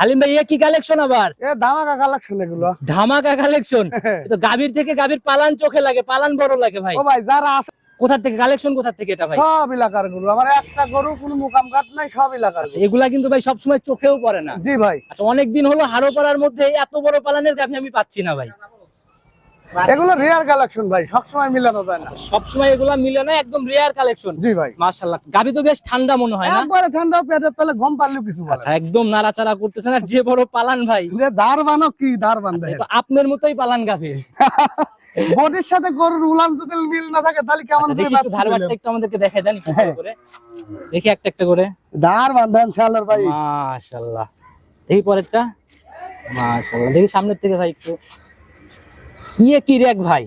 হালিম ভাই কি কালেকশন আবার? এ কালেকশন এগুলো। ধামাকা কালেকশন তো গাভীর থেকে গাভীর পালান চোখে লাগে পালান বড় লাগে ভাই। ও ভাই যারা আছে কোথা থেকে কালেকশন কোথা থেকে এটা ভাই? সব এলাকার গরু। আমার একটা গরু কোনো মুকাম ঘাট নাই সব এলাকার আচ্ছা এগুলা কিন্তু ভাই সবসময় চোখেও পড়ে না। জি ভাই। আচ্ছা অনেকদিন হলো হারো পাড়ার মধ্যে এত বড় পালানের গাভী আমি পাচ্ছি না ভাই। এগুলো রেয়ার কালেকশন ভাই সবসময় মিলানো যায় না। সবসময় এগুলা মিলে না একদম রেয়ার কালেকশন জি ভাই। মাশাআল্লাহ গাভী তো বেশ ঠান্ডা মনে হয় না? একবারে ঠান্ডা পেটের তলে ঘুম পারলেও কিছু বলে আচ্ছা একদম নাড়াচাড়া করতেছে না যে বড় পালান ভাই। যে কি বান তো আপনার মতোই পালান গাভী বডির সাথে গরুর উলান যদি মিল না থাকে তাহলে কেমন আচ্ছা, দেখি একটু আমাদেরকে দেখাই দেন একটু করে। দেখি একটা একটা করে। ধার বান্ধেন ছেলের ভাই। মাশাআল্লাহ। দেখি পরেরটা। মাশাআল্লাহ দেখি সামনের থেকে ভাই একটু। ইয়ে কি রেক ভাই?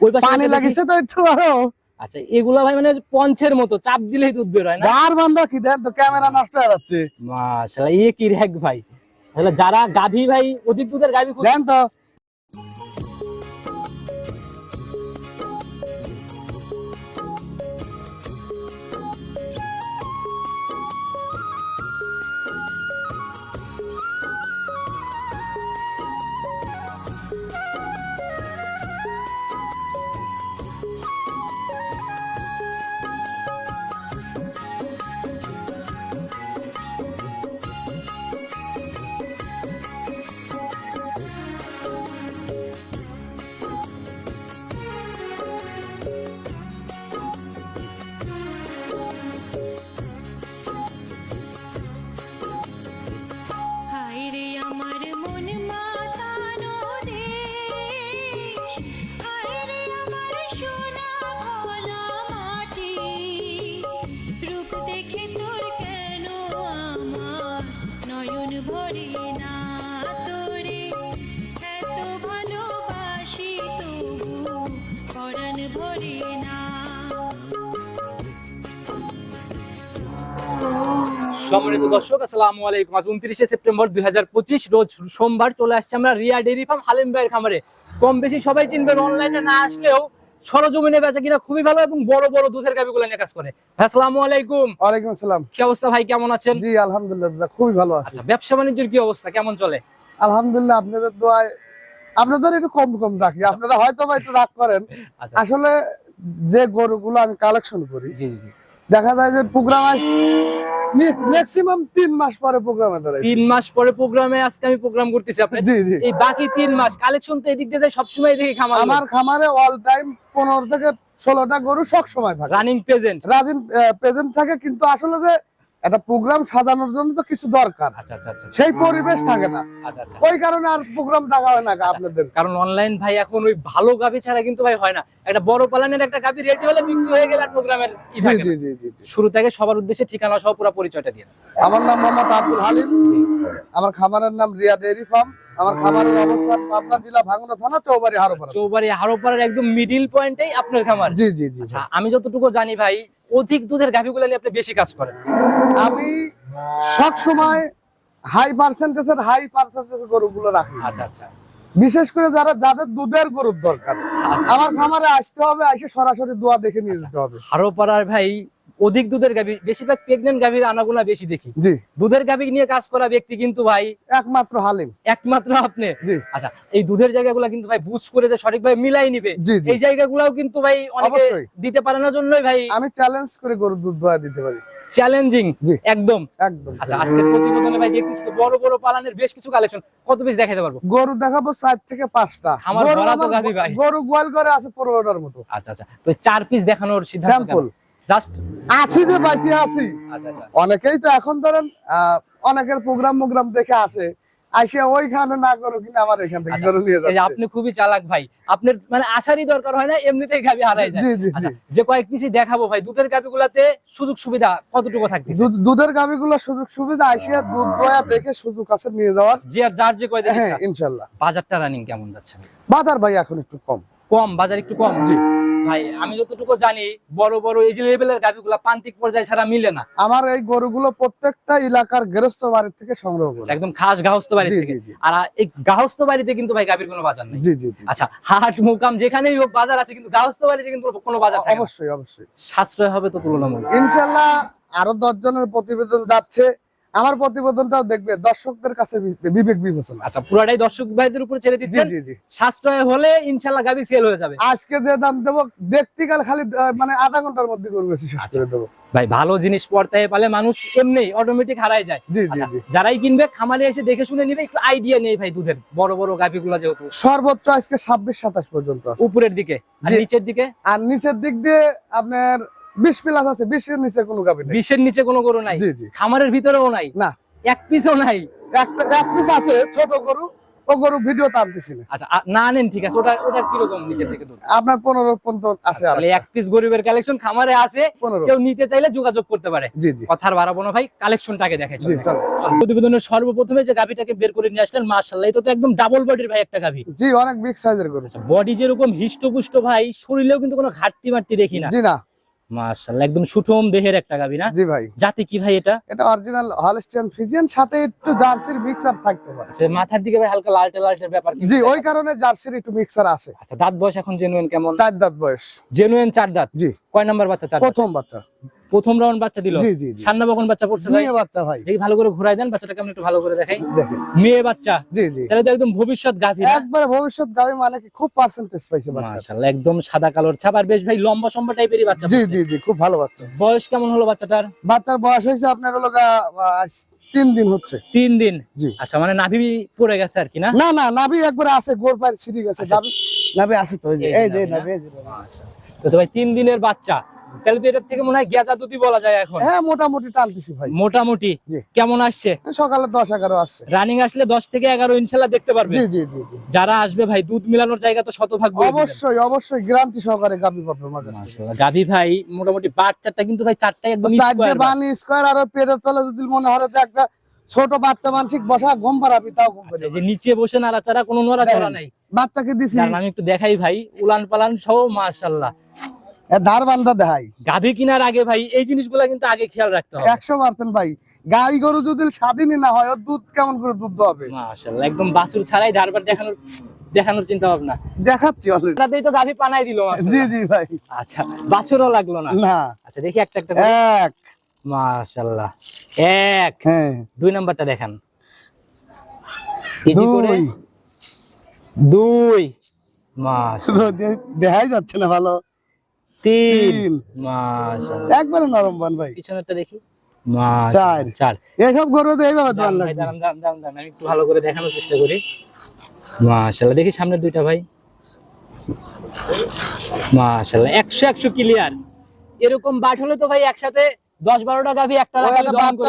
ওই পাশে পানি লাগিছে তো একটু আরও। আচ্ছা এগুলা ভাই মানে পঞ্চের মতো চাপ দিলেই দুধ বের হয় না? আর বন্ধ কি? দেন তো ক্যামেরা নষ্ট হয়ে যাচ্ছে। মাশাআল্লাহ ইয়ে কি রেক ভাই? তাহলে যারা গাভী ভাই অধিক দুধের গাভী খুব দেন তো। সম্মানিত দর্শক আসসালামু আলাইকুম। আজ উনত্রিশে সেপ্টেম্বর দুই রোজ সোমবার চলে আসছে আমরা রিয়া ডেরি ফার্ম হালিম ভাইয়ের খামারে। কম বেশি সবাই চিনবেন অনলাইনে না আসলেও সরজমিনে বেচা কিনা খুবই ভালো এবং বড় বড় দুধের গাভিগুলো নিয়ে কাজ করে। ভাই, আসসালামু আলাইকুম। ওয়ালাইকুম আসসালাম। কি অবস্থা ভাই কেমন আছেন? জি আলহামদুলিল্লাহ খুবই ভালো আছি। আচ্ছা ব্যবসা বাণিজ্যের কি অবস্থা কেমন চলে? আলহামদুলিল্লাহ আপনাদের দোয়ায় আপনাদের একটু কম কম রাখি আপনারা হয়তো বা একটু রাগ করেন। আচ্ছা। আসলে যে গরুগুলো আমি কালেকশন করি জি জি। দেখা যায় যে প্রোগ্রাম ম্যাক্সিমাম তিন মাস পরে প্রোগ্রামে ধরে তিন মাস পরে প্রোগ্রামে আজকে আমি প্রোগ্রাম করতেছি আপনি? জি জি। এই বাকি তিন মাস কালেকশন তো এদিক দিয়ে সবসময় দেখি খামার আমার খামারে অল টাইম পনেরো থেকে ষোলোটা গরু সব সময় থাকে। রানিং প্রেজেন্ট রাজিন প্রেজেন্ট থাকে কিন্তু আসলে যে একটা প্রোগ্রাম সাজানোর জন্য তো কিছু দরকার। আচ্ছা আচ্ছা আচ্ছা সেই পরিবেশ থাকে না। ওই কারণে আর প্রোগ্রাম ডাকা হয় না আপনাদের। কারণ অনলাইন ভাই এখন ওই ভালো গাভি ছাড়া কিন্তু ভাই হয় না। একটা বড় পালানের একটা গাভি রেডি হলে বিক্রি হয়ে গেল আর প্রোগ্রামের জি জি জি জি জি। শুরু থেকে সবার উদ্দেশ্যে ঠিকানা সহ পুরো পরিচয়টা দিয়ে আমার নাম মোহাম্মদ আব্দুল হালিম। আমার খামারের নাম রিয়া ডেয়ারি ফার্ম। আমার খামারের অবস্থান পাবনা জেলা ভাঙ্গুনা থানা চৌবাড়ি হারোপাড়া। চৌবাড়ি হারোপাড়ার একদম মিডিল পয়েন্টেই আপনার খামার। জি জি জি আচ্ছা আমি যতটুকু জানি ভাই অধিক দুধের গাভিগুলো নিয়ে আপনি বেশি কাজ করেন। আমি সব সময় হাই পার্সেন্টেজের হাই পার্সেন্টেজের গরুগুলো রাখি। আচ্ছা আচ্ছা। বিশেষ করে যারা যাদের দুধের গরুর দরকার। আমার খামারে আসতে হবে এসে সরাসরি দোয়া দেখে নিয়ে যেতে হবে। হারোপাড়ার ভাই অধিক দুধের গাভি বেশিরভাগ প্রেগনেন্ট গাভির আনাগুনা বেশি দেখি। জি। দুধের গাভি নিয়ে কাজ করা ব্যক্তি কিন্তু ভাই একমাত্র হালিম। একমাত্র আপনি। জি। আচ্ছা এই দুধের জায়গাগুলো কিন্তু ভাই বুঝ করে যে সঠিকভাবে মিলাই নিবে। এই জায়গাগুলোও কিন্তু ভাই অনেকে দিতে পারে না জন্যই ভাই আমি চ্যালেঞ্জ করে গরুর দুধ দোয়া দিতে পারি। চ্যালেঞ্জিং একদম। একদম। আচ্ছা প্রতিবেদনে ভাই দেখতেছি বড় বড় পালানের বেশ কিছু কালেকশন কত পিস দেখাতে পারব? গরু দেখাবো চার থেকে পাঁচটা। খামার গরু তো আমার- ভাই। গরু গোয়াল করে আছে পনেরোটার মতো। আচ্ছা আচ্ছা। তো চার পিস দেখানোর সিদ্ধান্ত স্যাম্পল জাস্ট আছি আছি। আচ্ছা আচ্ছা। অনেকেই তো এখন ধরেন অনেকের প্রোগ্রাম মোগ্রাম দেখে আসে আসে ওইখানে না করো কিনা আমার এখান থেকে আচ্ছা, নিয়ে যাচ্ছে। আপনি খুবই চালাক ভাই। আপনার মানে আসারই দরকার হয় না এমনিতেই গাভি হারাই যায়। জি জি যে কয়েক পিসই দেখাবো ভাই দুধের গাভিগুলাতে সুযোগ সুবিধা কতটুকু দুধ- দুধের গাভিগুলো সুযোগ সুবিধা আসিয়া দুধ দয়া দেখে সুযোগ কাছে নিয়ে যাওয়ার। যে আর যার যে কয়দিন হ্যাঁ ইচ্ছা। ইনশাল্লাহ। বাজারটা রানিং কেমন যাচ্ছে? বাজার ভাই এখন একটু কম। কম বাজার একটু কম? জি। ভাই আমি যতটুকু জানি বড় বড় এই লেভেলের গাভিগুলা প্রান্তিক পর্যায়ে ছাড়া মিলে না। আমার এই গরুগুলো প্রত্যেকটা এলাকার গৃহস্থ বাড়ির থেকে সংগ্রহ করি। একদম খাস গাহস্থ বাড়ি থেকে। আর এই গাহস্থ বাড়িতে কিন্তু ভাই গাভীর কোনো বাজার নেই। জি জি আচ্ছা হাট মুকাম যেখানেই হোক বাজার আছে কিন্তু গাহস্থ বাড়িতে কিন্তু কোনো বাজার অবশ্যই অবশ্যই। সাশ্রয় হবে তো তুলনামূলক। ইনশাল্লাহ আরও দশ জনের প্রতিবেদন যাচ্ছে। আমার প্রতিবেদনটাও দেখবে দর্শকদের কাছে বিবেক বিবেচনা। আচ্ছা পুরাটাই দর্শক ভাইদের উপরে ছেড়ে জি দিচ্ছেন। জি জি। সাশ্রয় হলে ইনশাল্লাহ গাবি সেল হয়ে যাবে। আজকে যে দাম দেবো দেখতিকাল খালি মানে আধা ঘণ্টার মধ্যে করবে শেষ আচ্ছা। করে দেবো। ভাই ভালো জিনিস পড়তে পারলে মানুষ এমনি অটোমেটিক হারায় যায়। জি জি আচ্ছা, জি। যারাই কিনবে খামারে এসে দেখে শুনে নিবে একটু আইডিয়া নেই ভাই দুধের বড় বড় গাভিগুলো যেহেতু। সর্বোচ্চ আজকে ছাব্বিশ সাতাশ পর্যন্ত আছে। উপরের দিকে আর নিচের দিকে? আর নিচের দিক দিয়ে আপনার বিশ প্লাস আছে বিশের নিচে কোনো গাবি নেই। বিশের নিচে কোনো গরু নাই? জি জি। খামারের ভিতরেও নাই? না। এক পিসও নাই? একটা এক পিস আছে ছোট গরু ও গরু ভিডিও আচ্ছা না নেন ঠিক আছে। ওটা ওটা কীরকম নিচের দিকে দুধ? আপনার পনেরো পর্যন্ত আছে তাহলে এক পিস গরিবের কালেকশন খামারে আছে। কেউ নিতে চাইলে যোগাযোগ করতে পারে। জি জি। কথার বাড়াবো না ভাই কালেকশনটাকে দেখে জি চলো। প্রতিবেদনের সর্বপ্রথমে যে গাভিটাকে বের করে নিয়ে আসলেন মার্শাল্লাহ এটা তো একদম ডাবল বডির ভাই একটা গাভি। জি অনেক বিগ সাইজের গরু। বডি যেরকম হিষ্টপুষ্ট ভাই শরীরেও কিন্তু কোনো ঘাটতি মারতি দেখি না। জি না। মার্শাল্লাহ একদম সুঠম দেহের একটা গাভি না? জি ভাই। জাতি কি ভাই এটা? এটা অরিজিনাল হলস্টিয়ান ফ্রিজিয়ান সাথে একটু জার্সির মিক্সার থাকতে পারে। সে মাথার দিকে ভাই হালকা লালটে লালটে ব্যাপার জি ওই কারণে জার্সির একটু মিক্সার আছে। আচ্ছা দাঁত বয়স এখন জেনুইন কেমন? চার দাঁত বয়স। জেনুইন চার দাঁত? জি। কয় নাম্বার বাচ্চা চার প্রথম বাচ্চা। প্রথম রাউন্ড বাচ্চা দিল। জি জি জি। সান্না বকন বাচ্চা পড়ছে ভাই। মেয়ে বাচ্চা ভাই। দেখি ভালো করে ঘুরাই দেন বাচ্চাটাকে আমি একটু ভালো করে দেখাই। দেখেন। মেয়ে বাচ্চা। জি জি। তাহলে তো একদম ভবিষ্যৎ গাভী একবারে ভবিষ্যৎ গাবি মানে কি খুব পার্সেন্টেজ পাইছে বাচ্চা। মাশাআল্লাহ একদম সাদা কালোর ছাপ। আর বেশ ভাই লম্বা সম্বা টাইপেরই বাচ্চা জি জি জি খুব ভালো বাচ্চা। বয়স কেমন হলো বাচ্চাটার? বাচ্চার বয়স হয়েছে আপনার হলো তিন দিন হচ্ছে। তিন দিন? জি। আচ্ছা মানে নাভি পড়ে গেছে আর কি না? না না নাভি একবার আছে গোড় পায়ের ছিঁড়ে গেছে আচ্ছা। নাভি নাভি আছে তো এই যে এই এই যে নাভি এই। মাশাআল্লাহ। তো তো ভাই তিন দিনের বাচ্চা। তাহলে তো এটার থেকে মনে হয় গেজা দুধই বলা যায় এখন। হ্যাঁ মোটামুটি টানতেছি ভাই। মোটামুটি। কেমন আসছে? সকালে দশ এগারো আসছে। রানিং আসলে দশ থেকে এগারো ইনশাল্লাহ দেখতে পারবে জি জি জি যারা আসবে ভাই দুধ মিলানোর জায়গা তো শতভাগ অবশ্যই অবশ্যই গ্যারান্টি সহকারে গাবি পাবে আমার কাছ মাশাআল্লাহ। ভাই মোটামুটি বাচ্চাটা কিন্তু ভাই চারটাই একদম চারটে বানি স্কোয়ার আর পেটের তলে যদি মনে হয় যে একটা ছোট বাচ্চা মানসিক বসা ঘুম পাড়াবি তাও ঘুম আচ্ছা, যে নিচে বসে নাড়াচাড়া কোনো নড়াচড়া। নাই। বাচ্চাকে দিছি। আমি একটু দেখাই ভাই উলান পালান সহ মাশাল্লাহ ধার বান্ধা দেখাই। গাভী কেনার আগে ভাই এই জিনিসগুলা কিন্তু আগে খেয়াল রাখতে হবে। একশো পার্সেন্ট ভাই। গাই গরু যদি স্বাধীনই না হয় দুধ কেমন করে দুধ হবে? একদম বাছুর ছাড়াই ধারবার দেখানোর দেখানোর চিন্তা ভাবনা। দেখাচ্ছি অলরেডি তো গাভী পানাই দিল জি জি ভাই। আচ্ছা বাছুরও লাগল না? না। আচ্ছা দেখি একটা একটা করে। এক। হ্যাঁ। দুই নাম্বারটা দেখান। ইজি করে। দুই। দুই দেখাই যাচ্ছে না ভালো। তিন। তিন। একবারে নরম বান ভাই। পিছনেরটা দেখি? চার। চার। এইসব গরু তো এইভাবে দোয়ান লাগবে। দাঁড়ান, দাঁড়ান, দাঁড়ান, দাঁড়ান, আমি একটু ভালো করে দেখানোর চেষ্টা করি। মাশাল্লাহ দেখি সামনের দুইটা ভাই। মাশাল্লাহ একশো একশো ক্লিয়ার এরকম বাট হলে তো ভাই একসাথে দশ বারোটা গাভি একটা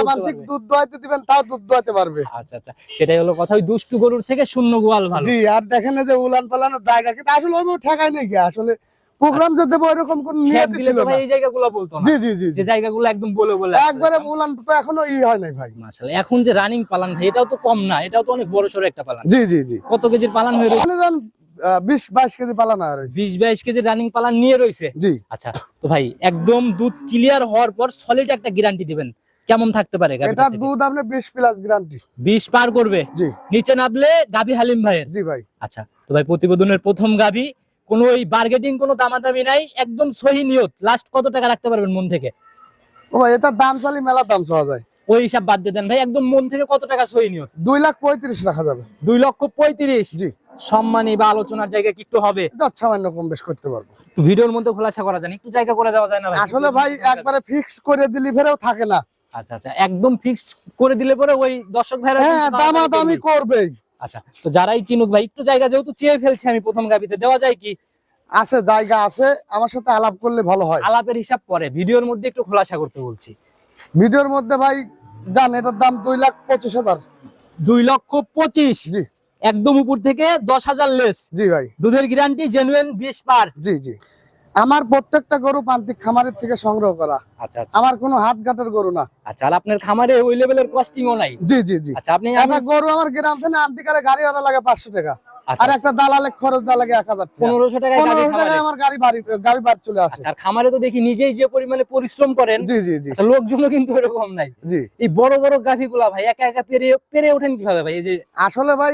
মানসিক দুধ দোয়াইতে দিবেন তাও দুধ দোয়াতে পারবে। আচ্ছা আচ্ছা। সেটাই হলো কথা ওই দুষ্টু গরুর থেকে শূন্য গোয়াল ভালো। জি আর দেখেন যে উলান পালানোর জায়গা কিন্তু আসলে ওইভাবে ঠেকায় নাকি আসলে প্রোগ্রাম এরকম কোন নিয়তি ছিল না। এই জায়গাগুলো বলতো না। জি জি জি যে জায়গাগুলো একদম বলে বলে একবারে তো এখনও ই হয় নাই ভাই। মাশাল্লাহ এখন যে রানিং পালান ভাই এটাও তো কম না এটাও তো অনেক বড় সড়ো একটা পালান। জি জি জি। কত কেজির পালান হয়ে রয়েছে? ওখানে যান বিশ বাইশ কেজি পালানো আর হয়েছে। বিশ বাইশ কেজির রানিং পালান নিয়ে রয়েছে? জি। আচ্ছা তো ভাই একদম দুধ ক্লিয়ার হওয়ার পর সলিড একটা গ্যারান্টি দিবেন। কেমন থাকতে পারে এটার দুধ আপনার বিশ প্লাস গ্যারান্টি বিশ পার করবে? জি। নিচে নামলে গাবি হালিম ভাইয়ের। জি ভাই। আচ্ছা তো ভাই প্রতিবেদনের প্রথম গাবি কোনো ওই বার্গেটিং কোনো দামাদামি নাই একদম সহি নিয়ত। লাস্ট কত টাকা রাখতে পারবেন মন থেকে? ও ভাই এটার দাম চালি মেলা দাম চাওয়া যায়। ওই হিসাব বাদ দিয়ে দেন ভাই একদম মন থেকে কত টাকা সহি নিয়ত? দুই লাখ পঁয়ত্রিশ রাখা যাবে। দুই লক্ষ পঁয়ত্রিশ? জি। সম্মানী বা আলোচনার জায়গা কি একটু হবে? সামান্য কম বেশ করতে পারব। ভিডিওর মধ্যে খোলাসা করা যায় একটু জায়গা করে দেওয়া যায় না আসলে ভাই একবারে ফিক্স করে দিলি ফেরেও থাকে না। আচ্ছা আচ্ছা একদম ফিক্স করে দিলে পরে ওই দর্শক ভাইরা হ্যাঁ দামাদামি দামি করবেই। আচ্ছা তো যারাই কিনুক ভাই একটু জায়গা যেহেতু চেয়ে ফেলছি আমি প্রথম গাবিতে দেওয়া যায় কি? আছে জায়গা আছে আমার সাথে আলাপ করলে ভালো হয়। আলাপের হিসাব পরে ভিডিওর মধ্যে একটু খোলাসা করতে বলছি। ভিডিওর মধ্যে ভাই জান এটার দাম দুই লাখ পঁচিশ হাজার। দুই লক্ষ পঁচিশ? জি। একদম উপর থেকে দশ হাজার লেস জি ভাই। দুধের গ্যারান্টি জেনুইন বিশ পার জি জি। আমার প্রত্যেকটা গরু প্রান্তিক খামারের থেকে সংগ্রহ করা। আচ্ছা আচ্ছা। আমার কোনো হাত ঘাটের গরু না। আচ্ছা আর আপনার খামারে ওই লেভেলের কস্টিংও নাই? জি জি জি। আচ্ছা আপনি একটা গরু আমার গ্রাম থেকে আনতিকালে গাড়ি ভাড়া লাগে পাঁচশো টাকা। আচ্ছা, আর একটা দালালে খরচ দেওয়া লাগে এক হাজার টাকা। পনেরোশো টাকায় গাভী পনেরো খামারে। টাকায় আমার গাড়ি বাড়ি গাড়ি বাড়ি চলে আসে। আচ্ছা, আর খামারে তো দেখি নিজেই যে পরিমাণে পরিশ্রম করেন জি জি জি। আচ্ছা লোকজনও কিন্তু এরকম নাই। জি। এই বড় বড় গাভি গুলা ভাই একা একা পেরে পেরে ওঠেন কীভাবে ভাই? এই যে আসলে ভাই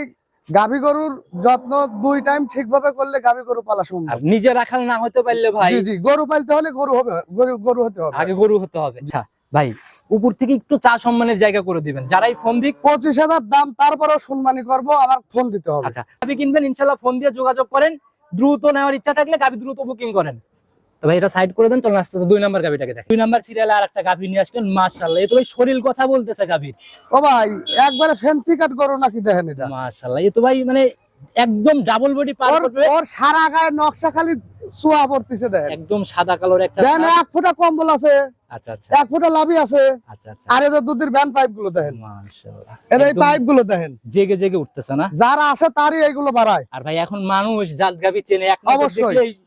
গাভী গরুর যত্ন দুই টাইম ঠিকভাবে করলে গাভী গরু পালা সম্ভব। নিজে রাখাল না হতে পারলে ভাই জি জি গরু পালতে হলে গরু হবে গরু হতে হবে। আগে গরু হতে হবে। আচ্ছা ভাই উপর থেকে একটু চা সম্মানের জায়গা করে দিবেন। যারাই ফোন দিক পঁচিশ হাজার দাম তারপরেও সম্মানী করব আমার ফোন দিতে হবে। আচ্ছা গাবি কিনবেন ইনশাল্লাহ ফোন দিয়ে যোগাযোগ করেন। দ্রুত নেওয়ার ইচ্ছা থাকলে গাবি দ্রুত বুকিং করেন। তো ভাই এটা সাইড করে দেন চলুন আস্তে আস্তে দুই নাম্বার গাবিটাকে দেখ দুই নাম্বার সিরিয়ালে আর একটা গাভি নিয়ে আসলেন মাশাআল্লাহ। এ তো ভাই শরীর কথা বলতেছে গাভির ও ভাই একবারে ফ্যান্সি কাট করো নাকি দেখেন এটা? মাশাল্লাহ এ তো ভাই মানে একদম ডাবল বডি পার করবে। ওর সারা গায়ে নকশা খালি চুয়া পড়তেছে দেখেন। একদম সাদা কালোর একটা ছাপ। এক ফুটা কম্বল আছে আচ্ছা আচ্ছা। এক ফুটা লাভি আছে আচ্ছা আচ্ছা। আর এদের দুধের ভ্যান পাইপগুলো দেখেন মাশাল্লাহ এদের এই পাইপগুলো দেখেন। জেগে জেগে উঠতেছে না? যারা আছে তারই এইগুলো বাড়ায়। আর ভাই এখন মানুষ জাত গাভি চেনে এক।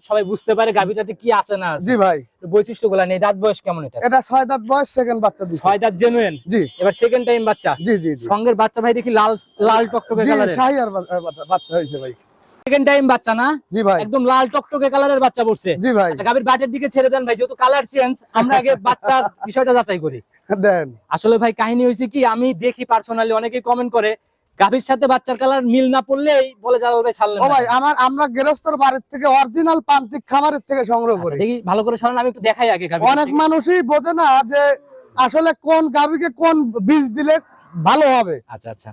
সবাই বুঝতে পারে গাভিটাতে কি আছে না জি ভাই। বৈশিষ্ট্যগুলা নেই। দাঁত বয়স কেমন এটা? এটা ছয় দাঁত বয়স সেকেন্ড বাচ্চা দিছে। ছয় দাঁত জেনুয়েন জি। এবার সেকেন্ড টাইম বাচ্চা? জি জি সঙ্গের বাচ্চা ভাই দেখি লাল লাল টকটকে কালারের শাহিয়ার বাচ্চা হয়েছে ভাই। সেকেন্ড টাইম বাচ্চা না? জি ভাই। একদম লাল টকটকে কালারের বাচ্চা পড়ছে। জি ভাই। আচ্ছা গাভীর বাটের দিকে ছেড়ে দেন ভাই যেহেতু কালার চেঞ্জ আমরা আগে বাচ্চার বিষয়টা যাচাই করি। দেন। আসলে ভাই কাহিনী হয়েছে কি আমি দেখি পার্সোনালি অনেকেই কমেন্ট করে গাভীর সাথে বাচ্চার কালার মিল না পড়লেই বলে জালাল ভাই ছাড়লেন ও ভাই আমার আমরা গৃহস্থর বাড়ির থেকে অরিজিনাল প্রান্তিক খামারের থেকে সংগ্রহ আচ্ছা, করি। দেখি ভালো করে সরান আমি একটু দেখাই আগে গাভীর অনেক মানুষই বোঝে না যে আসলে কোন গাভীকে কোন বীজ দিলে ভালো হবে। আচ্ছা আচ্ছা।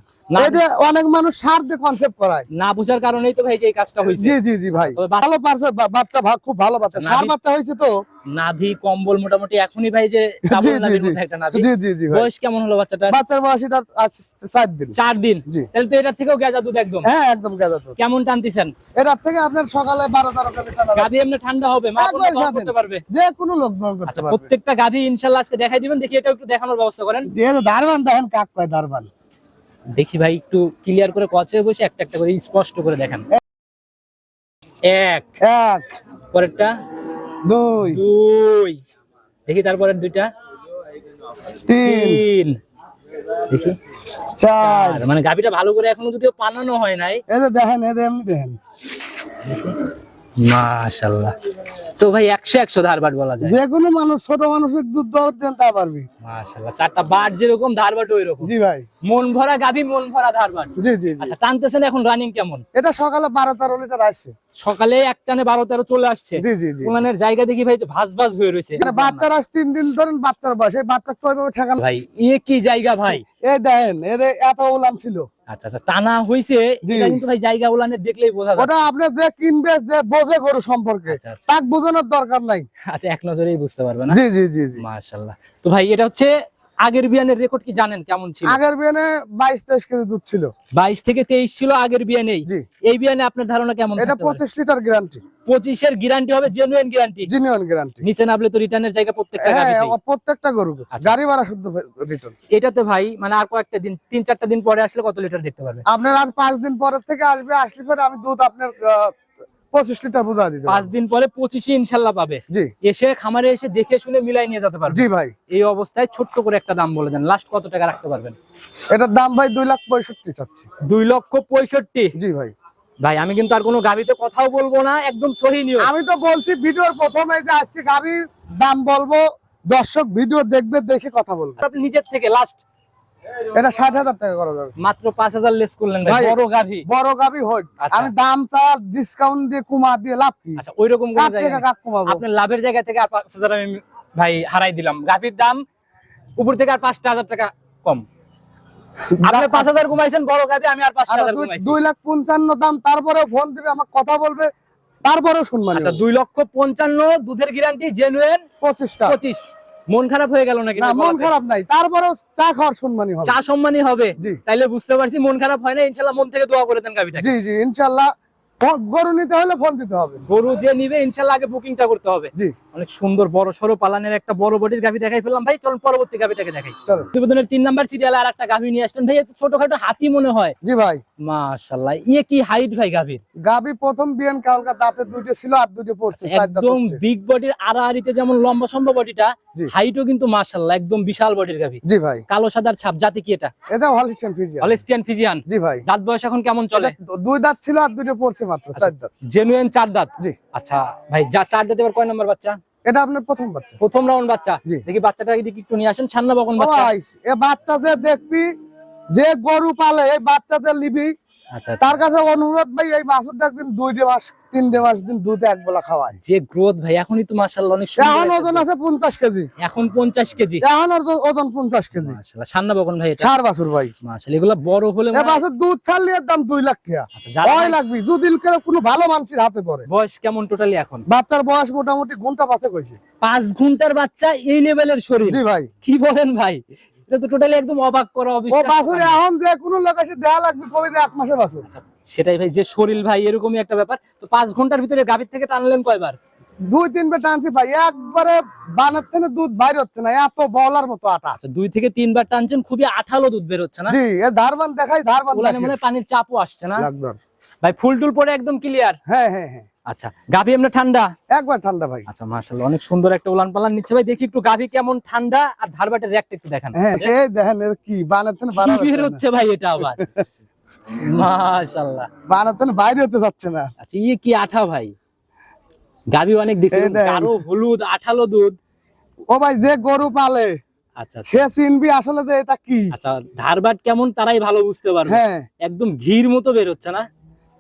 অনেক মানুষ সার দিয়ে কনসেপ্ট করায়। না বুঝার কারণেই তো ভাই যে এই কাজটা হয়েছে। জি জি জি ভাই। ভালো পারছে বাচ্চা ভা- খুব ভালো বাচ্চা সার বাচ্চা হয়েছে তো। নাভি কম্বল মোটামুটি এখনই ভাই যে ডাবল জি, নাভির জি। মধ্যে একটা নাভি। জি জি জি বয়স কেমন হলো বাচ্চাটা বাচ্চার বয়স এটা আজ দিন। চার দিন? তাহলে তো এটার থেকেও গেজা দুধ একদম। হ্যাঁ একদম দুধ। কেমন টানতেছেন? এটার থেকে আপনার সকালে কেজি টানা এমনি ঠান্ডা হবে মা। করতে পারবে। যে কোনো লোক গ্রহণ করতে আচ্ছা পারবে। প্রত্যেকটা গাভি ইনশাল্লাহ আজকে দেখাই দিবেন দেখি এটা একটু দেখানোর ব্যবস্থা করেন। যে দারবান দেখেন কাক কয় দারবান। দেখি ভাই একটু ক্লিয়ার করে কচে বসে একটা একটা করে স্পষ্ট করে দেখেন। এক। এক। পরেরটা? দুই। দুই। দেখি তারপরের দুইটা? তিন। দেখি। চার। মানে গাভিটা ভালো করে এখনও যদিও পানানো হয় নাই। এই যে দেখেন এই যে এমনি দেখেন। মাশাল্লাহ তো ভাই একশো একশো ধারবাট বলা যায়। যে কোনো মানুষ ছোট মানুষের দুধ দর দেন তা পারবি। মাশাআল্লাহ চারটা বাট যেরকম ধারবাট ওই রকম জি ভাই। মন ভরা গাভি মন ভরা ধারবাট জি জি জি। আচ্ছা টানতেছেন এখন রানিং কেমন? এটা সকালে বারো তেরো লিটার আসছে। সকালে এক টানে বারো তেরো চলে আসছে। উলানের জায়গা দেখি ভাই ভাস ভাস হয়ে রয়েছে। বাচ্চার আজ তিন দিন ধরেন বাচ্চার বয়স এই বাচ্চা তো ওইভাবে ঠেকানো ভাই এ কি জায়গা ভাই? এই দেখেন এদের এত উলান ছিল। আচ্ছা আচ্ছা টানা হইছে কিন্তু ভাই জায়গা দেখলেই বোঝা যায় ওটা আপনি যে কিনবে যে বোঝে গরু সম্পর্কে। আচ্ছা আচ্ছা। তাক বোঝানোর দরকার নাই। আচ্ছা এক নজরেই বুঝতে পারবে না? জি জি জি তো ভাই এটা হচ্ছে আগের বিয়ানের রেকর্ড কি জানেন কেমন ছিল? আগের বিয়ানে বাইশ তেইশ কেজি দুধ ছিল। বাইশ থেকে তেইশ ছিল আগের বিয়ানেই এই বিয়ানে আপনার ধারণা কেমন এটা পঁচিশ লিটার গ্যারান্টি পঁচিশের গ্যারান্টি হবে জেনুইন গ্যারান্টি জিনিয়ন গ্যারান্টি নিচে নামলে তো রিটার্নের জায়গা প্রত্যেকটা হ্যাঁ প্রত্যেকটা গরু আচ্ছা। গাড়ি ভাড়া শুদ্ধ রিটার্ন এটাতে ভাই মানে আর কয়েকটা দিন তিন চারটা দিন পরে আসলে কত লিটার দেখতে পারবে আপনার আর পাঁচ দিন পরের থেকে আসবে আসলে পরে আমি দুধ আপনার পঁচিশ লিটার বুঝা দিতে পাঁচ দিন পরে পঁচিশে ইনশাল্লাহ পাবে। জি। এসে খামারে এসে দেখে শুনে মিলাই নিয়ে যেতে পারবে। জি ভাই। এই অবস্থায় ছোট্ট করে একটা দাম বলে দেন। লাস্ট কত টাকা রাখতে পারবেন? এটার দাম ভাই দুই লাখ পঁয়ষট্টি চাচ্ছি। দুই লক্ষ পঁয়ষট্টি। জি ভাই। ভাই আমি কিন্তু আর কোনো গাভিতে কথাও বলব না একদম সহি নিয়ম আমি তো বলছি ভিডিওর প্রথমে যে আজকে গাড়ির দাম বলব দর্শক ভিডিও দেখবে দেখে কথা বলব। আপনি নিজের থেকে লাস্ট এটা ষাট হাজার টাকা করা যাবে। মাত্র পাঁচ হাজার লেস করলেন বড় গাভি। বড় গাবি হোক আচ্ছা। আমি দাম চা ডিসকাউন্ট দিয়ে দিয়ে লাভ কি? আচ্ছা ওই রকম আপনার লাভের জায়গা থেকে আর পাঁচ হাজার আমি ভাই হারাই দিলাম। গাভির দাম উপর থেকে আর পাঁচটা হাজার টাকা কম। আপনি পাঁচ হাজার কমাইছেন বড় গাভি আমি আর পাঁচটা আচ্ছা, হাজার দুই- লাখ পঞ্চান্ন দাম তারপরে ফোন দিবে আমার কথা বলবে তারপরেও আচ্ছা দুই লক্ষ পঞ্চান্ন দুধের গ্যারান্টি জেনুয়েন পঁচিশটা। পঁচিশ। মন খারাপ হয়ে গেল নাকি না মন খারাপ নাই। তারপরেও চা খাওয়ার সম্মানী হবে। চা সম্মানই হবে? তাইলে বুঝতে পারছি মন খারাপ হয় না ইনশাল্লাহ মন থেকে দোয়া করে দেন কবিটা জি জি ইনশাল্লাহ। গরু নিতে হলে ফোন দিতে হবে। গরু যে নিবে ইনশাল্লাহ আগে বুকিংটা করতে হবে। জি। অনেক সুন্দর বড় সরো পালানের একটা বড় বডির গাভি দেখাই ফেললাম। ভাই চলুন পরবর্তী গাভিটাকে দেখাই। চলো। প্রতিবেদনের তিন নাম্বার সিরিয়ালে আর একটা গাভি নিয়ে আসলেন। ভাই এত ছোটখাটো হাতি মনে হয়। জি ভাই। মাশাল্লাহ ইয়ে কি হাইট ভাই গাভির? গাবি প্রথম বিয়ান কালকা দাঁতে দুটো ছিল আর দুটো পড়ছে একদম বিগ বডির আড়াআড়িতে যেমন লম্বা সম্ভব বডিটা হাইটও কিন্তু মাশাল্লাহ একদম বিশাল বডির গাভি। জি ভাই। কালো সাদার ছাপ জাতি কি এটা? এটা হলিস্টিয়ান ফিজিয়ান হলিস্টিয়ান ফিজিয়ান জি ভাই। দাঁত বয়স এখন কেমন চলে? দুই দাঁত ছিল আর দুটো পড়ছে মাত্র চার দাঁত। জেনুইন চার দাঁত? জি। আচ্ছা ভাই যা চার দাঁত এবার কয় নম্বর বাচ্চা? এটা আপনার প্রথম বাচ্চা। প্রথম রাউন্ড বাচ্চা। দেখি বাচ্চাটা এদিকে একটু নিয়ে আসেন ছান্না বকন বাচ্চা। এ বাচ্চা যে দেখবি যে গরু পালে এই বাচ্চাদের লিবি তার কাছে অনুরোধ ভাই এই বাছুরটা একদিন দুইটে মাস তিনটে মাস দিন দুধ এক বেলা খাওয়ায়। যে গ্রোথ ভাই এখনই তো মাশাআল্লাহ অনেক সুন্দর এখন ওজন আছে পঞ্চাশ কেজি। এখন পঞ্চাশ কেজি। এখন ওজন পঞ্চাশ কেজি। মাশাআল্লাহ সান্না বকন ভাই এটা? চার বাছুর ভাই। মাশাআল্লাহ এগুলা বড় হলে এ মনে দুধ ছাড়লে এর দাম দুই লাখ টাকা। আচ্ছা, ভয় লাগবে যদি কোনো ভালো মানুষের হাতে পড়ে। বয়স কেমন টোটালি এখন? বাচ্চার বয়স মোটামুটি ঘণ্টা পাঁচে কইছে পাঁচ ঘণ্টার বাচ্চা এই লেভেলের শরীর। জি ভাই। কি বলেন ভাই? এটা তো টোটালি একদম অবাক করা ও অবিশ্বাস এখন যে কোনো লোক এসে দেয়া লাগবে কবে এক মাসের বাছুর? আচ্ছা, সেটাই ভাই যে শরীর ভাই এরকমই একটা ব্যাপার। তো পাঁচ ঘণ্টার ভিতরে গাভীর থেকে টানলেন কয়বার? দুই তিন বার টানছি ভাই একবারে বানার থেকে দুধ বাইর হচ্ছে না এত বলার মতো আটা। আচ্ছা দুই থেকে তিনবার টানছেন খুবই আঠালো দুধ বের হচ্ছে না? জি ধারবান দেখাই ধারবান। মনে পানির চাপও আসছে না। ভাই ফুল টুল পরে একদম ক্লিয়ার হ্যাঁ হ্যাঁ হ্যাঁ। আচ্ছা গাভী এমনি ঠান্ডা? একবার ঠান্ডা ভাই। আচ্ছা মাশাআল্লাহ অনেক সুন্দর একটা উলান পালান নিচ্ছে ভাই। দেখি একটু গাভী কেমন ঠান্ডা আর ধারবাটের র্যাকটা একটু দেখান। হ্যাঁ এই দেখেন কি বানার থেকে বের হচ্ছে ভাই এটা আবার? মাশাআল্লাহ। থেকে বাইরে হতে যাচ্ছে না। আচ্ছা ইয়ে কি আঠা ভাই? গাভী অনেক দেখেন। গাঢ় হলুদ আঠালো দুধ। ও ভাই যে গরু পালে আচ্ছা আচ্ছা। সে চিনবি আসলে যে এটা কি? আচ্ছা ধারবাট কেমন তারাই ভালো বুঝতে পারবে। হ্যাঁ। একদম ঘির মতো বের হচ্ছে না?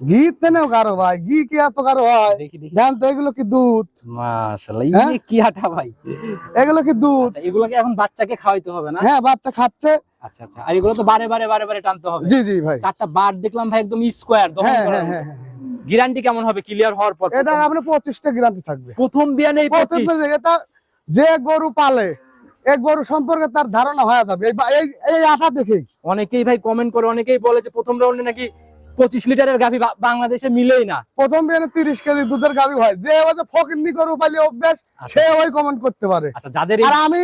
ঘি তেনেও গারো ভাই ঘি কি এত গারো হয়? দেখি দেখি। তো এগুলো কি দুধ? মাশাআল্লাহ হ্যাঁ? ইয়ে কি আঠা ভাই? এগুলো কি দুধ? আচ্ছা এখন বাচ্চাকে খাওয়াইতে হবে না? হ্যাঁ বাচ্চা খাচ্ছে। আচ্ছা আচ্ছা আর এগুলো তো বারে বারে বারে বারে টানতে হবে। জি জি ভাই। চারটা বার দেখলাম ভাই একদম স্কোয়ার দহন হ্যাঁ হ্যাঁ। হ্যাঁ হ্যাঁ। গ্যারান্টি কেমন হবে? ক্লিয়ার হওয়ার পর এটা আপনার পঁচিশটা গ্রান্টি থাকবে। প্রথম বিয়ানে পঁচিশ। প্রথম এটা যে গরু পালে এই গরু সম্পর্কে তার ধারণা হয়ে যাবে। এই আটা দেখেই। অনেকেই ভাই কমেন্ট করে অনেকেই বলে যে প্রথম রাউন্ডে নাকি পঁচিশ লিটারের গাভি বাংলাদেশে মিলেই না। প্রথম বিয়ানে তিরিশ কেজি দুধের গাবি হয়। যে হচ্ছে ফকিন্নি গরু পালি অভ্যাস আচ্ছা। সে ওই কমেন্ট করতে পারে। আচ্ছা যাদের আর আমি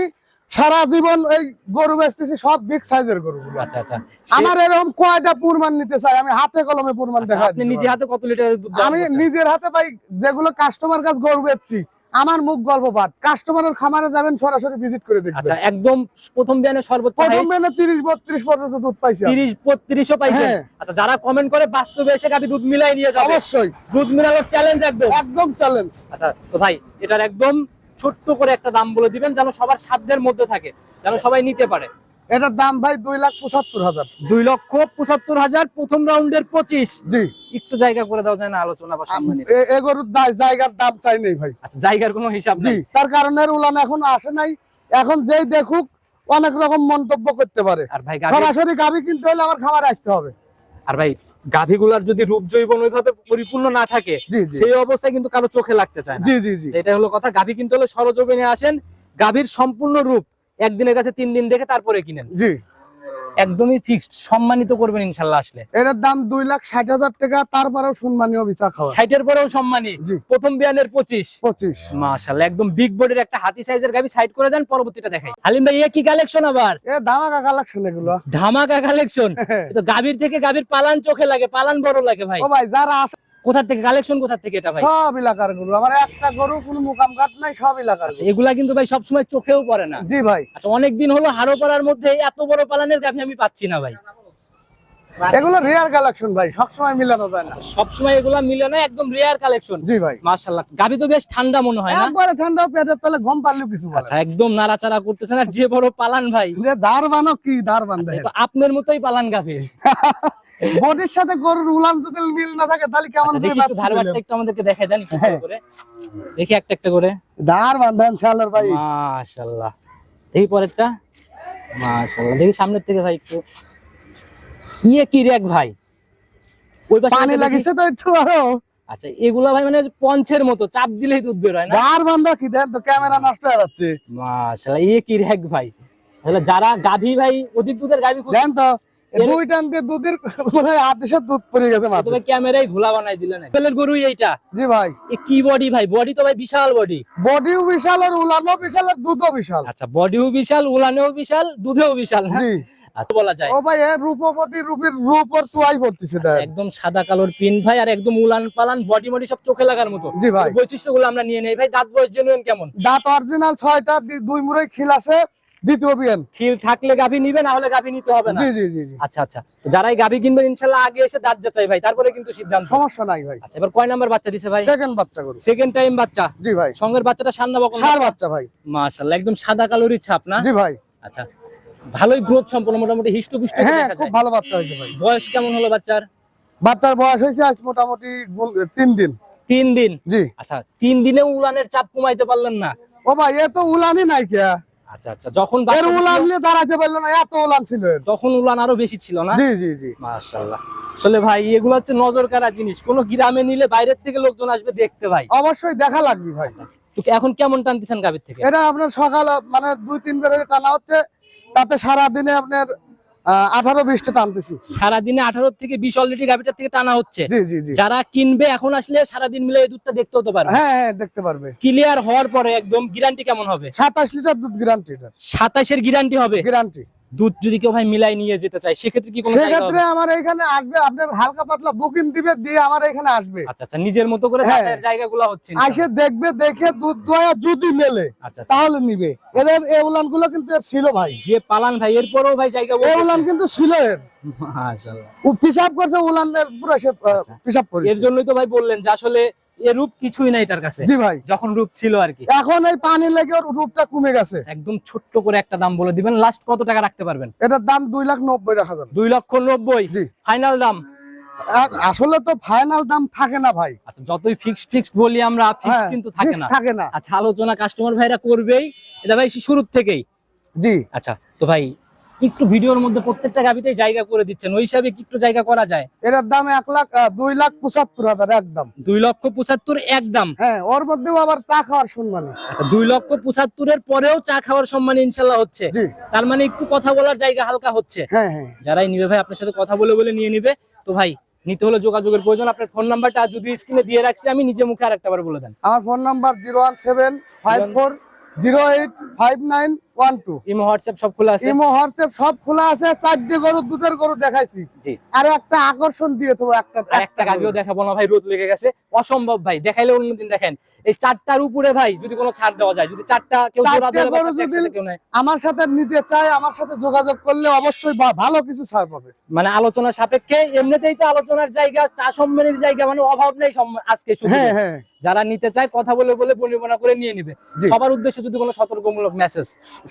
সারা জীবন এই গরু বেচতেছি সব বিগ সাইজের গরু। আচ্ছা আচ্ছা। আমার এরকম কয়টা পুরমান নিতে চাই? আমি হাতে কলমে পুরমান দেখা আপনি নিজে হাতে কত লিটারের দুধ আমি নিজের হাতে ভাই যেগুলো কাস্টমার কাছে গরু বেচছি আমার মুখ গল্প পাঠ কাস্টমারের খামারে যাবেন সরাসরি ভিজিট করে দেখবেন। আচ্ছা একদম প্রথম বিয়ানে সর্বোচ্চ প্রথম দিনে তিরিশ বত্রিশ পর্যন্ত দুধ পাইছে আমি। তিরিশ বত্রিশও পাইছেন। হ্যাঁ। আচ্ছা যারা কমেন্ট করে বাস্তবে এসে গাভি দুধ মিলাই নিয়ে যাবে। অবশ্যই। দুধ মিলানোর চ্যালেঞ্জ একদম। একদম চ্যালেঞ্জ আচ্ছা তো ভাই এটার একদম ছোট্ট করে একটা দাম বলে দিবেন যেন সবার সাধ্যের মধ্যে থাকে যেন সবাই নিতে পারে। এটার দাম ভাই দুই লাখ পঁচাত্তর হাজার। দুই লক্ষ পঁচাত্তর হাজার প্রথম রাউন্ডের পঁচিশ। জি। একটু জায়গা করে দাও যায় না আলোচনা বা সম্মানিত এ- এ গরুর দা- জায়গার দাম চাই নেই ভাই। আচ্ছা জায়গার কোনো হিসাব জি তার কারণে উলান এখন আসে নাই। এখন যেই দেখুক অনেক রকম মন্তব্য করতে পারে। আর ভাই গাভী সরাসরি গাভি কিনতে হলে আমার খামারে আসতে হবে। আর ভাই গাভীগুলার যদি রূপ জৈবন ওইভাবে পরিপূর্ণ না থাকে সেই অবস্থায় কিন্তু কারও চোখে লাগতে চায় না। জি জি জি। সেটা হলো কথা গাভী কিনতে হলে সরজমিনে আসেন। গাভীর সম্পূর্ণ রূপ একদিনের কাছে তিন দিন দেখে তারপরে কিনেন। জি। একদমই ফিক্সড সম্মানিত করবেন ইনশাল্লাহ আসলে। এটার দাম দুই লাখ ষাট হাজার টাকা তারপরেও সম্মানীয় বিচার খাওয়া। সাইটের পরেও সম্মানী। জি। প্রথম বিয়ানের পঁচিশ। পঁচিশ। মাশাল্লাহ একদম বিগ বডির একটা হাতি সাইজের গাভী সাইড করে দেন পরবর্তীটা দেখাই। হালিম ভাই এ কি কালেকশন আবার? এ ধামাকা কালেকশন এগুলো। ধামাকা কালেকশন তো গাভীর থেকে গাভীর পালান চোখে লাগে পালান বড় লাগে ভাই। ও ভাই যারা আছে কোথা থেকে? কালেকশন কোথা থেকে এটা ভাই? সব এলাকার গরু। আমার একটা গরু কোনো মুকাম কাট নাই সব এলাকার আচ্ছা, এগুলা কিন্তু ভাই সবসময় চোখেও পড়ে না। জি ভাই। আচ্ছা অনেকদিন হলো হারো পাড়ার মধ্যে এত বড় পালানের গাভী আমি পাচ্ছি না ভাই। এগুলো রেয়ার কালেকশন ভাই সবসময় মিলানো যায় না। সবসময় এগুলা মিলে না একদম রেয়ার কালেকশন জি ভাই। মাশাল্লাহ গাভী তো বেশ ঠান্ডা মনে হয় না? একবারে ঠান্ডা পেটের তলে গম পারলেও কিছু আচ্ছা একদম নাড়াচাড়া করতেছেন আর যে বড় পালান ভাই। না। যে ধার বানো কি ধার বান এ তো আপনার মতোই পালান গাভী। বডির সাথে গরুর উলান যদি মিল না থাকে তাহলে কেমন আচ্ছা, করে ধারবারটা? একটু আমাদেরকে একটু হ্যাঁ। করে। দেখি একটা একটা করে। ধার বান্ধেন শালার ভাই। মাশাল্লাহ। দেখি পরেরটা। মাশাল্লাহ। দেখি সামনের থেকে ভাই একটু। ইয়ে কি রেক ভাই? ওই পাশে পানি লাগিছে তো একটু আরও। আচ্ছা এগুলা ভাই মানে পঞ্চের মতো চাপ দিলেই দুধ বের হয় না? ধার বান্ধা কি? দেন তো ক্যামেরা নষ্ট হয়ে যাচ্ছে। মাশাল্লাহ ইয়ে কি রেক ভাই? তাহলে যারা গাভী ভাই অধিক দুধের গাভী খুঁজছে, দেন তো। এই দুই টান দিয়ে দুধের মনে হয় হাত দুধ পড়ে গেছে মাত্র। তবে ক্যামেরায় ঘোলা বানাই দিলেন পেলের গরু এইটা? জি ভাই। কি বডি ভাই? বডি তো ভাই বিশাল বডি বডিও বিশাল আর উলানো বিশাল আর দুধও বিশাল। আচ্ছা বডিও বিশাল উলানেও বিশাল দুধেও বিশাল না জি। আচ্ছা বলা যায়। ও ভাই এ রূপপতি রূপের রূপ আর চুয়াই পড়তেছে একদম সাদা কালোর পিন ভাই আর একদম উলান পালান বডি মডি সব চোখে লাগার মতো। জি ভাই। বৈশিষ্ট্যগুলো আমরা নিয়ে নেই ভাই। দাঁত বয়স জেনুইন কেমন? দাঁত অরিজিনাল ছয়টা দুই মুড়াই খিল আছে। দ্বিতীয় বিয়ান খিল থাকলে গাভী নিবে না হলে গাভী নিতে হবে না? জি জি জি আচ্ছা আচ্ছা। যারাই গাভী কিনবেন ইনশাল্লাহ আগে এসে দাঁত যাচাই ভাই তারপরে কিন্তু সিদ্ধান্ত। সমস্যা নাই ভাই। আচ্ছা এবার কয় নাম্বার বাচ্চা দিছে ভাই? সেকেন্ড বাচ্চা সেকেন্ড টাইম বাচ্চা? জি ভাই। সঙ্গের বাচ্চাটা সান্না বকন সার বাচ্চা ভাই। মাশাআল্লাহ একদম সাদা কালোরই ছাপ না? জি ভাই। আচ্ছা ভালোই গ্রোথ সম্পন্ন মোটামুটি হিষ্টপুষ্ট হ্যাঁ খুব ভালো বাচ্চা হয়েছে ভাই। বয়স কেমন হলো বাচ্চার? বাচ্চার বয়স হয়েছে আজ মোটামুটি তিন দিন। তিন দিন? জি। আচ্ছা তিন দিনে উলানের চাপ কমাইতে পারলেন না? ও ভাই এ তো উলানই নাই কে। আচ্ছা আচ্ছা যখন এর উলান নিয়ে দাঁড়াতে পারল না এত উলান ছিল তখন উলান আরও বেশি ছিল না? জি জি জি। মাশাআল্লাহ। আসলে ভাই এগুলো হচ্ছে নজর কাড়া জিনিস। কোন গ্রামে নিলে বাইরের থেকে লোকজন আসবে দেখতে ভাই। অবশ্যই দেখা লাগবে ভাই। তো এখন কেমন টানতেছেন গাভীর থেকে? এটা আপনার সকাল মানে দুই তিন বের টানা হচ্ছে। তাতে সারা দিনে আপনার আঠারো বিশটা টানতেছি। সারাদিনে আঠারো থেকে বিশ অলরেডি গাভীটার থেকে টানা হচ্ছে। জি জি জি। যারা কিনবে এখন আসলে সারাদিন মিলে এই দুধটা দেখতে হতে পারবে। হ্যাঁ হ্যাঁ দেখতে পারবে। ক্লিয়ার হওয়ার পরে একদম গ্যারান্টি কেমন হবে? সাতাশ লিটার দুধ গ্যারান্টি সাতাশের গ্যারান্টি হবে? গ্যারান্টি দুধ যদি কেউ ভাই মিলাই নিয়ে যেতে চায় সেক্ষেত্রে কি কোনো সেক্ষেত্রে আমার এখানে আসবে আপনার হালকা পাতলা বুকিং দিবে দিয়ে আমার এখানে আসবে। আচ্ছা আচ্ছা নিজের মতো করে হ্যাঁ। যাতায়াতের জায়গাগুলো হচ্ছে আসে দেখবে দেখে দুধ দোয়া যদি মেলে আচ্ছা আচ্ছা। তাহলে নিবে। এদের এই গুলো কিন্তু ছিল ভাই। যে পালান ভাই এরপরেও ভাই জায়গা এই উলান কিন্তু ছিল এর। মাশাআল্লাহ। ও পিসাব করছে উলানের পুরো সে আহ, পিসাব করে এর জন্যই তো ভাই বললেন যে আসলে এর রূপ কিছুই নাই এটার কাছে। জি ভাই। যখন রূপ ছিল আর কি। এখন এই পানি লেগে ওর রূপটা কমে গেছে। একদম ছোট্ট করে একটা দাম বলে দিবেন। লাস্ট কত টাকা রাখতে পারবেন? এটার দাম দুই লাখ নব্বই রাখা যাবে। দুই লক্ষ নব্বই। জি। ফাইনাল দাম? আসলে তো ফাইনাল দাম থাকে না ভাই। আচ্ছা যতই ফিক্স ফিক্স বলি আমরা ফিক্স হ্যাঁ, কিন্তু থাকে না। থাকে না। আচ্ছা আলোচনা কাস্টমার ভাইরা করবেই। এটা ভাই শুরুর থেকেই। জি। আচ্ছা তো ভাই একটু ভিডিওর মধ্যে প্রত্যেকটা গাবিতেই জায়গা করে দিচ্ছেন। ওই হিসাবে কি একটু জায়গা করা যায়? এটার দাম এক লাখ দুই লাখ পঁচাত্তর হাজার একদম। দুই লক্ষ পঁচাত্তর একদম? হ্যাঁ ওর মধ্যেও আবার চা খাওয়ার সম্মানী আচ্ছা দুই লক্ষ পঁচাত্তরের পরেও চা খাওয়ার সম্মান ইনশাল্লাহ হচ্ছে। তার মানে একটু কথা বলার জায়গা হালকা হচ্ছে। হ্যাঁ হ্যাঁ। যারাই নিবে ভাই আপনার সাথে কথা বলে বলে নিয়ে নিবে। তো ভাই নিতে হলে যোগাযোগের প্রয়োজন। আপনার ফোন নাম্বারটা যদি স্ক্রিনে দিয়ে রাখছি আমি নিজে মুখে আর একটাবার বলে দেন। আমার phone number zero one seven five four zero eight five nine one two imo WhatsApp সব খোলা আছে? ইমো হোয়াটসঅ্যাপ সব খোলা আছে চারটে গরু দুধের গরু দেখাইছি। জি। আর একটা আকর্ষণ দিয়ে দেবো একটা একটা গাভিও দেখাবো না ভাই রোদ লেগে গেছে। অসম্ভব ভাই দেখাইলে অন্যদিন দেখেন। এই চারটার উপরে ভাই যদি কোনো ছাড় দেওয়া যায় যদি চারটা কেউ জোড়া চারটে গরু যদি- আমার সাথে নিতে চায় আমার সাথে যোগাযোগ করলে অবশ্যই ভালো কিছু ছাড় পাবে। মানে আলোচনার সাপেক্ষে এমনিতেই তো আলোচনার জায়গা চা সম্মানের জায়গা মানে অভাব নেই আজকে শুধু। হ্যাঁ হ্যাঁ। যারা নিতে চায় কথা বলে বলে বনিবনা করে নিয়ে নিবে। সবার উদ্দেশ্যে যদি কোনো সতর্কমূলক মেসেজ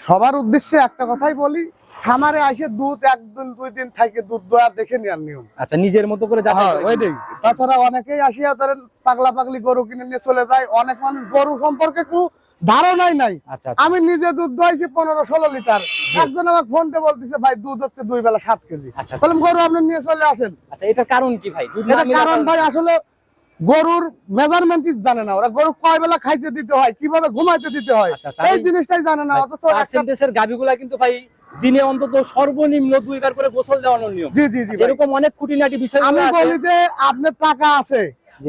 সবার উদ্দেশ্যে একটা কথাই বলি খামারে আসে দুধ একদিন দুই দিন থাকে দুধ দোয়া দেখে নেওয়ার নিয়ম। আচ্ছা নিজের মতো করে হ্যাঁ ওইটাই। তাছাড়া অনেকেই আসিয়া ধরেন পাগলা পাগলি গরু কিনে নিয়ে চলে যায় অনেক মানুষ গরু সম্পর্কে কোনো ধারণাই নাই। আচ্ছা আচ্ছা। আমি নিজে দুধ দোয়াইছি পনেরো ষোলো লিটার। একজন আমাকে ফোন দিয়ে বলতেছে ভাই দুধ হচ্ছে দুই বেলা সাত কেজি। আচ্ছা বললাম গরু আপনি নিয়ে চলে আসেন। আচ্ছা এটার কারণ কি ভাই? এটা কারণ ভাই আসলে গরুর মেজারমেন্টই জানে না ওরা। গরু কয় বেলা খাইতে দিতে হয় কীভাবে ঘুমাইতে দিতে হয়? আচ্ছা, এই জিনিসটাই জানে না অথচ একটা- পার্সেন্টেজের কিন্তু ভাই দিনে অন্তত সর্বনিম্ন দুইবার করে গোসল দেওয়ানোর নিয়ম। জি জি জি এরকম অনেক খুঁটিনাটি বিষয় আমি বলি যে আপনার টাকা আছে।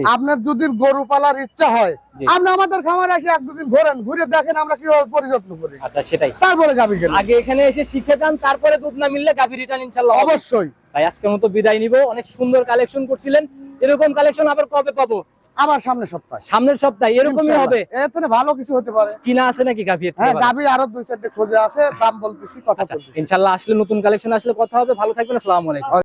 আপনার যদি গরু পালার ইচ্ছা হয় আপনি আমাদের খামারে এসে এক দুদিন ঘোরেন ঘুরে দেখেন আমরা কীভাবে পরিযত্ন করি। আচ্ছা সেটাই। তারপরে আগে এখানে এসে শিখে যান তারপরে দুধ না মিললে গাভি রিটার্ন ইনশাল্লাহ অবশ্যই। ভাই আজকের মতো বিদায় নিব। অনেক সুন্দর কালেকশন করছিলেন। এরকম কালেকশন আবার কবে পাবো? আবার সামনের সপ্তাহে। সামনের সপ্তাহে এরকমই। হবে? এতে ভালো কিছু হতে পারে। কিনা আছে নাকি গাভি এর হ্যাঁ? গাবি আরও দুই চারটে খোঁজে আছে দাম বলতেছি কথা বলতেছি। ইনশাআল্লাহ আসলে নতুন কালেকশন আসলে কথা হবে ভালো থাকবেন আসসালামু আলাইকুম।